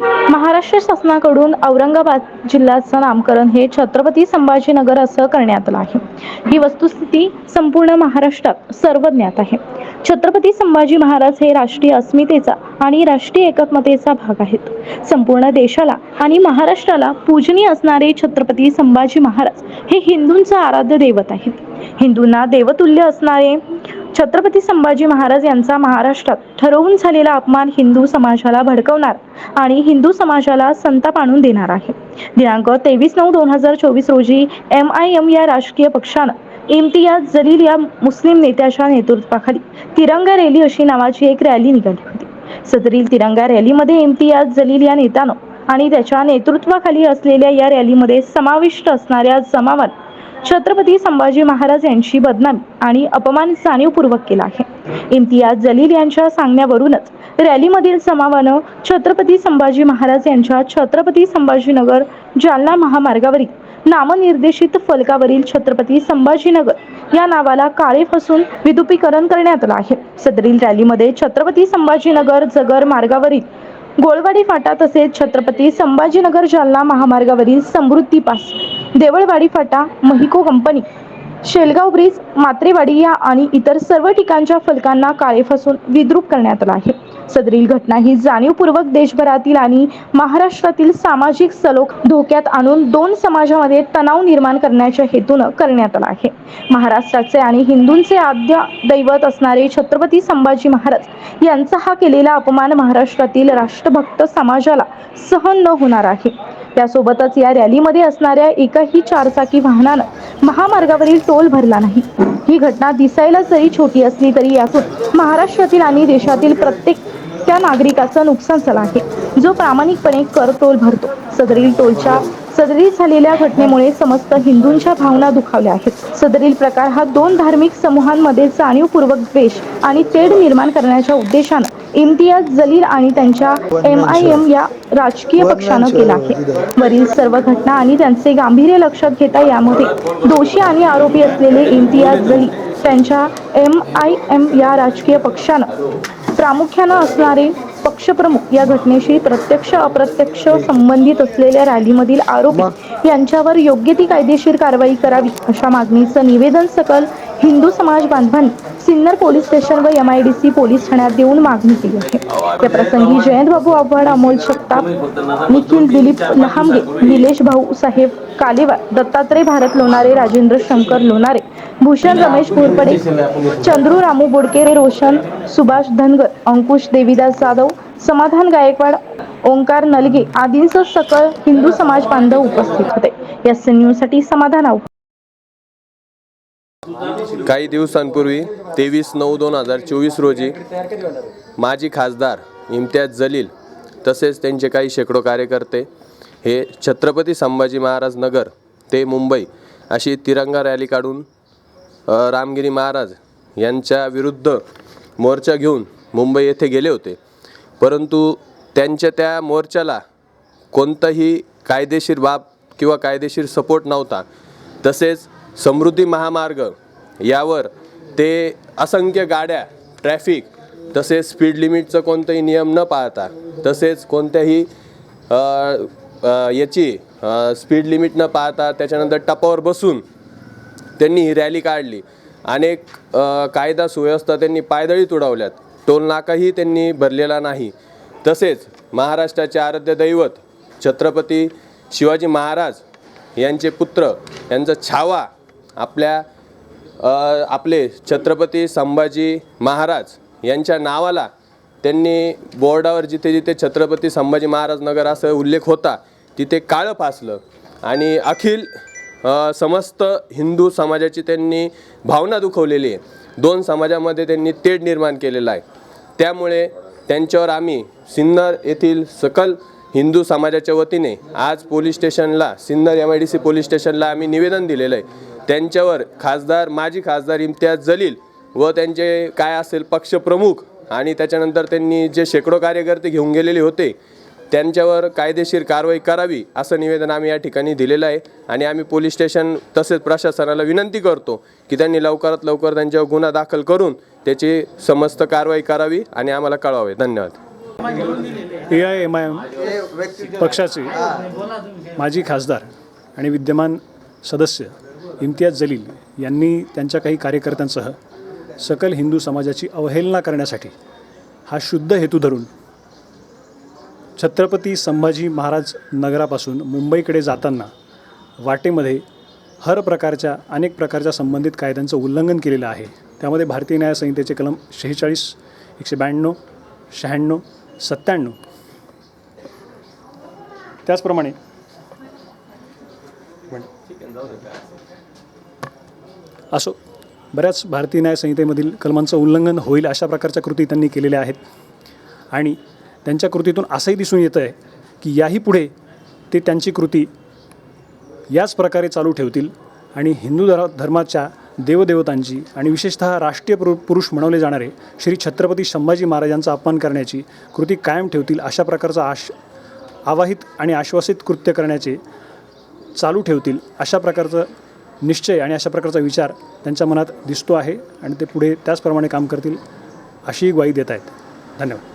महाराष्ट्र शासनाकडून औरंगाबाद जिल्ह्याचं नामकरण हे छत्रपती संभाजीनगर असं करण्यात आलं आहे. ही वस्तुस्थिती संपूर्ण महाराष्ट्रात सर्वज्ञात आहे. छत्रपती संभाजी महाराज हे राष्ट्रीय अस्मितेचा आणि राष्ट्रीय एकात्मतेचा भाग आहेत. संपूर्ण देशाला आणि महाराष्ट्राला पूजनीय असणारे छत्रपती संभाजी महाराज हे हिंदूंचं आराध्य दैवत आहेत. हिंदूंना देवतुल्य असणारे छत्रपती संभाजी महाराज यांचा महाराष्ट्रात ठरवून झालेला अपमान हिंदू समाजाला भडकवणार आणि हिंदू समाजाला संताप आणून देणार आहे. दिनांक तेवीस नऊ दोन हजार चोवीस रोजी एम आय एम या राजकीय पक्षानं इम्तियाज जलील या मुस्लिम नेत्याच्या नेतृत्वाखाली तिरंगा रॅली अशी नावाची एक रॅली निघाली होती. सदरील तिरंगा रॅलीमध्ये इम्तियाज जलील या नेत्यानं आणि त्याच्या नेतृत्वाखाली असलेल्या या रॅलीमध्ये समाविष्ट असणाऱ्या जमावात छत्रपती संभाजी महाराज यांची बदनामी आणि अपमान जाणीवपूर्वक केला आहे. इम्तियाज जलील यांच्या सांगण्यावरूनच रॅलीमधील जमावानं छत्रपती संभाजी महाराज यांच्या छत्रपती संभाजीनगर जालना महामार्गावरील नामनिर्देशित फलकावरील छत्रपती संभाजीनगर या नावाला काळे फसून विदुपीकरण करण्यात आलं आहे. सदरील रॅलीमध्ये छत्रपती संभाजीनगर जगर मार्गावरील गोळवाडी फाटा तसेच छत्रपती संभाजीनगर जालना महामार्गावरील समृद्धी पास देवळवाडी फाटा महिको कंपनी शेलगाव ब्रिज मात्रेवाडी या आणि इतर सर्व ठिकाणच्या फलकांना काळे फसून विद्रूप करण्यात आला आहे. सदरील घटना ही जाणीवपूर्वक देशभरातील आणि महाराष्ट्रातील सामाजिक सलोख धोक्यात आणून दोन समाजामध्ये तणाव निर्माण करण्याच्या हेतूनं करण्यात आला आहे. महाराष्ट्राचे आणि हिंदूंचे आद्य दैवत असणारे छत्रपती संभाजी महाराज यांचा हा केलेला अपमान महाराष्ट्रातील राष्ट्रभक्त समाजाला सहन न होणार आहे. त्यासोबतच या रॅलीमध्ये असणाऱ्या एकाही चारचाकी वाहनानं महामार्गावरील टोल भरला नाही. ही घटना दिसायला जरी छोटी असली तरी यातून महाराष्ट्रातील आणि देशातील प्रत्येक त्या नागरिकाचं नुकसान झालं आहे. जो प्रामाणिकपणे कर टोल भरतो सदरील टोलच्या सदरील झालेल्या घटनेमुळे समस्त हिंदूंच्या भावना दुखावल्या आहेत. सदरील प्रकार हा दोन धार्मिक समूहांमध्ये जाणीवपूर्वक द्वेष आणि तेढ निर्माण करण्याच्या उद्देशानं इम्तियाज जलील आणि त्यांच्या एम आय एम या राजकीय पक्षानं केला आहे वरील सर्व घटना आणि त्यांचे गांभीर्य लक्षात घेता यामध्ये दोषी आणि आरोपी असलेले इम्तियाज जलील त्यांच्या एम आय एम या राजकीय पक्षानं प्रामुख्यानं असणारे पक्षप्रमुख या घटनेशी प्रत्यक्ष अप्रत्यक्ष संबंधित असलेल्या रॅलीमधील आरोपी यांच्यावर योग्य ती कायदेशीर कारवाई करावी अशा मागणीचं निवेदन सकल हिंदू समाज बांधवांनी सिन्नर पोलीस स्टेशन व M I D C police ठाण्यात देऊन मागणी केली आहे. त्या प्रसंगी जयंत बाबू आव्हाड अमोल जगताप निखिल दिलीप लहामगे निलेश भाऊ साहेब कालेवार दत्तात्रय भारत लोणारे राजेंद्र शंकर लोणारे भूषण रमेश घोरपडे चंद्रू रामू बोडकेरे रोशन सुभाष धनगर अंकुश देवीदास जाधव समाधान गायकवाड ओंकार नलगे आदींसह सकल हिंदू समाज बांधव उपस्थित होते. एस न्यूजसाठी समाधान काही दिवसांपूर्वी तेवीस नऊ दोन हजार चोवीस रोजी माजी खासदार इम्तियाज जलील तसेच त्यांचे काही शेकडो कार्यकर्ते हे छत्रपती संभाजी महाराज नगर ते मुंबई अशी तिरंगा रॅली काढून रामगिरी महाराज यांच्या विरुद्ध मोर्चा घेऊन मुंबई येथे गेले होते. परंतु त्यांच्या त्या मोर्चाला कोणताही कायदेशीर बाब किंवा कायदेशीर सपोर्ट नव्हता. तसेच समृद्धी महामार्ग यावर ते असंख्य गाड्या ट्रॅफिक तसेच स्पीड लिमिटचं कोणतंही नियम न पाळता तसेच कोणत्याही याची स्पीड लिमिट न पाळता त्याच्यानंतर टपावर बसून त्यांनी ही रॅली काढली. अनेक कायदा सुव्यवस्था त्यांनी पायदळी तुडवल्यात टोलनाकाही त्यांनी भरलेला नाही. तसेच महाराष्ट्राचे आराध्य दैवत छत्रपती शिवाजी महाराज यांचे पुत्र यांचा छावा आपल्या आपले छत्रपती संभाजी महाराज यांच्या नावाला त्यांनी बोर्डावर जिथे जिथे छत्रपती संभाजी महाराज नगर असं उल्लेख होता तिथे काळं फासलं. आणि अखिल समस्त हिंदू समाजाची त्यांनी भावना दुखवलेली आहे. दोन समाजामध्ये त्यांनी तेढ निर्माण केलेला आहे. त्यामुळे त्यांच्यावर आम्ही सिन्नर येथील सकल हिंदू समाजाच्या वतीने आज पोलीस स्टेशनला Sinnar M I D C police स्टेशनला आम्ही निवेदन दिलेलं आहे. त्यांच्यावर खासदार माजी खासदार इम्तियाज जलील व त्यांचे काय असेल पक्षप्रमुख आणि त्याच्यानंतर त्यांनी जे शेकडो कार्यकर्ते घेऊन गेलेले होते त्यांच्यावर कायदेशीर कारवाई करावी असं निवेदन आम्ही या ठिकाणी दिलेलं आहे. आणि आम्ही पोलीस स्टेशन तसेच प्रशासनाला विनंती करतो की त्यांनी लवकरात लवकर त्यांच्यावर गुन्हा दाखल करून त्याची समस्त कारवाई करावी आणि आम्हाला कळवावे. धन्यवाद. A I M I M पक्षाचे माजी खासदार आणि विद्यमान सदस्य इम्तियाज जलील यांनी त्यांच्या काही कार्यकर्त्यांसह सकल हिंदू समाजाची अवहेलना करण्यासाठी हा शुद्ध हेतू धरून छत्रपती संभाजी महाराज नगरापासून मुंबईकडे जाताना वाटेमध्ये हर प्रकारच्या अनेक प्रकारच्या संबंधित कायद्यांचं उल्लंघन केलेलं आहे. त्यामध्ये भारतीय न्याय संहितेचे कलम शेहेचाळीस एकशे ब्याण्णव शहाण्णव सत्त्याण्णव. त्याचप्रमाणे असो बऱ्याच भारतीय न्याय संहितेमधील कलमांचं उल्लंघन होईल अशा प्रकारच्या कृती त्यांनी केलेल्या आहेत. आणि त्यांच्या कृतीतून असंही दिसून येतं आहे की याही पुढे ते त्यांची कृती याच प्रकारे चालू ठेवतील. आणि हिंदू धर धर्माच्या देवदेवतांची आणि विशेषतः राष्ट्रीय पुरु पुरुष म्हणवले जाणारे श्री छत्रपती संभाजी महाराजांचा अपमान करण्याची कृती कायम ठेवतील अशा प्रकारचा आश आवाहित आणि आश्वासित कृत्य करण्याचे चालू ठेवतील अशा प्रकारचं निश्चय आणि अशा प्रकारचा विचार त्यांच्या मनात दिसतो आहे आणि ते पुढे त्याचप्रमाणे काम करतील अशी ग्वाही देत आहेत. धन्यवाद.